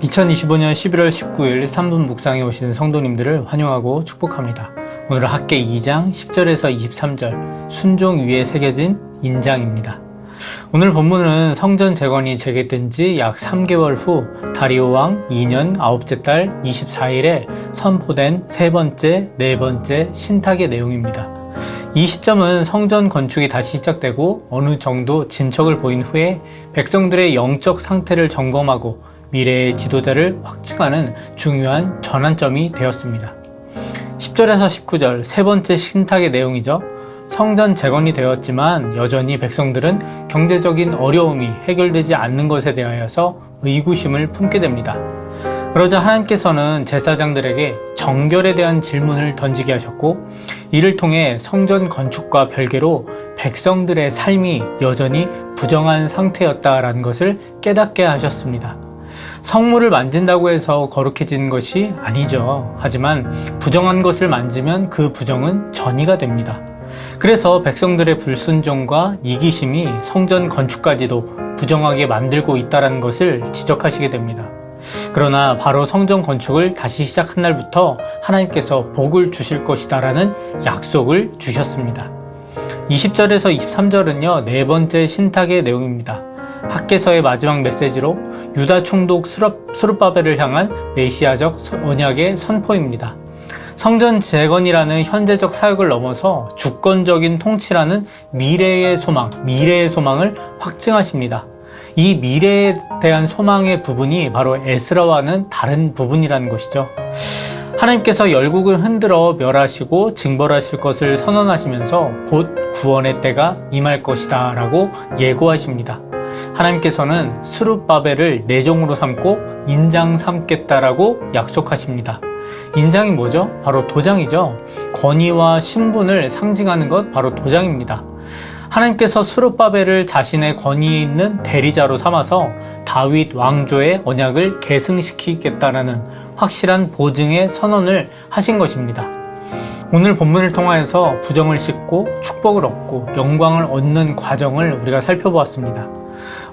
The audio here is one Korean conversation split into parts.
2025년 11월 19일 3분 묵상에 오시는 성도님들을 환영하고 축복합니다. 오늘은 학계 2장 10절에서 23절 순종 위에 새겨진 인장입니다. 오늘 본문은 성전 재건이 재개된 지 약 3개월 후 다리오 왕 2년 9째 달 24일에 선포된 세 번째, 네 번째 신탁의 내용입니다. 이 시점은 성전 건축이 다시 시작되고 어느 정도 진척을 보인 후에 백성들의 영적 상태를 점검하고 미래의 지도자를 확증하는 중요한 전환점이 되었습니다. 10절에서 19절 세 번째 신탁의 내용이죠. 성전 재건이 되었지만 여전히 백성들은 경제적인 어려움이 해결되지 않는 것에 대하여서 의구심을 품게 됩니다. 그러자 하나님께서는 제사장들에게 정결에 대한 질문을 던지게 하셨고 이를 통해 성전 건축과 별개로 백성들의 삶이 여전히 부정한 상태였다라는 것을 깨닫게 하셨습니다. 성물을 만진다고 해서 거룩해지는 것이 아니죠. 하지만 부정한 것을 만지면 그 부정은 전이가 됩니다. 그래서 백성들의 불순종과 이기심이 성전 건축까지도 부정하게 만들고 있다는 것을 지적하시게 됩니다. 그러나 바로 성전 건축을 다시 시작한 날부터 하나님께서 복을 주실 것이다라는 약속을 주셨습니다. 20절에서 23절은요, 네 번째 신탁의 내용입니다. 학계서의 마지막 메시지로 유다 총독 수룹바벨을 향한 메시아적 언약의 선포입니다. 성전 재건이라는 현재적 사역을 넘어서 주권적인 통치라는 미래의 소망, 미래의 소망을 확증하십니다. 이 미래에 대한 소망의 부분이 바로 에스라와는 다른 부분이라는 것이죠. 하나님께서 열국을 흔들어 멸하시고 징벌하실 것을 선언하시면서 곧 구원의 때가 임할 것이다 라고 예고하십니다. 하나님께서는 수룹바벨을 내종으로 삼고 인장 삼겠다라고 약속하십니다. 인장이 뭐죠? 바로 도장이죠. 권위와 신분을 상징하는 것 바로 도장입니다. 하나님께서 수룹바벨을 자신의 권위에 있는 대리자로 삼아서 다윗 왕조의 언약을 계승시키겠다라는 확실한 보증의 선언을 하신 것입니다. 오늘 본문을 통하여서 부정을 씻고 축복을 얻고 영광을 얻는 과정을 우리가 살펴보았습니다.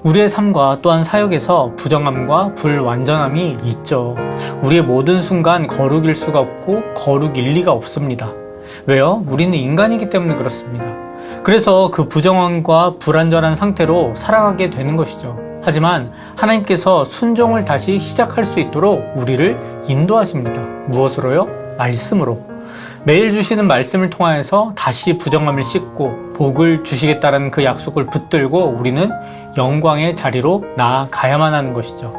우리의 삶과 또한 사역에서 부정함과 불완전함이 있죠. 우리의 모든 순간 거룩일 수가 없고 거룩일 리가 없습니다. 왜요? 우리는 인간이기 때문에 그렇습니다. 그래서 그 부정함과 불완전한 상태로 살아가게 되는 것이죠. 하지만 하나님께서 순종을 다시 시작할 수 있도록 우리를 인도하십니다. 무엇으로요? 말씀으로. 매일 주시는 말씀을 통하여서 다시 부정함을 씻고 복을 주시겠다는 그 약속을 붙들고 우리는 영광의 자리로 나아가야만 하는 것이죠.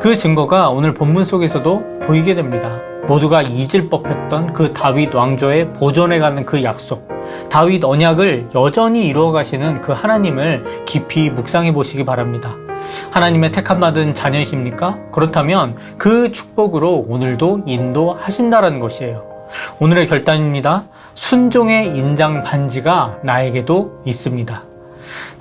그 증거가 오늘 본문 속에서도 보이게 됩니다. 모두가 잊을 법했던 그 다윗 왕조의 보존해가는 그 약속, 다윗 언약을 여전히 이루어 가시는 그 하나님을 깊이 묵상해 보시기 바랍니다. 하나님의 택함받은 자녀이십니까? 그렇다면 그 축복으로 오늘도 인도하신다라는 것이에요. 오늘의 결단입니다. 순종의 인장 반지가 나에게도 있습니다.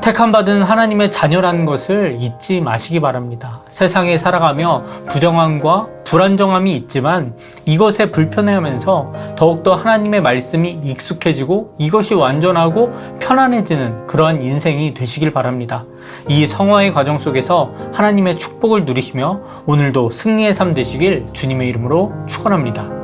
택함받은 하나님의 자녀라는 것을 잊지 마시기 바랍니다. 세상에 살아가며 부정함과 불안정함이 있지만 이것에 불편해하면서 더욱더 하나님의 말씀이 익숙해지고 이것이 완전하고 편안해지는 그러한 인생이 되시길 바랍니다. 이 성화의 과정 속에서 하나님의 축복을 누리시며 오늘도 승리의 삶 되시길 주님의 이름으로 축원합니다.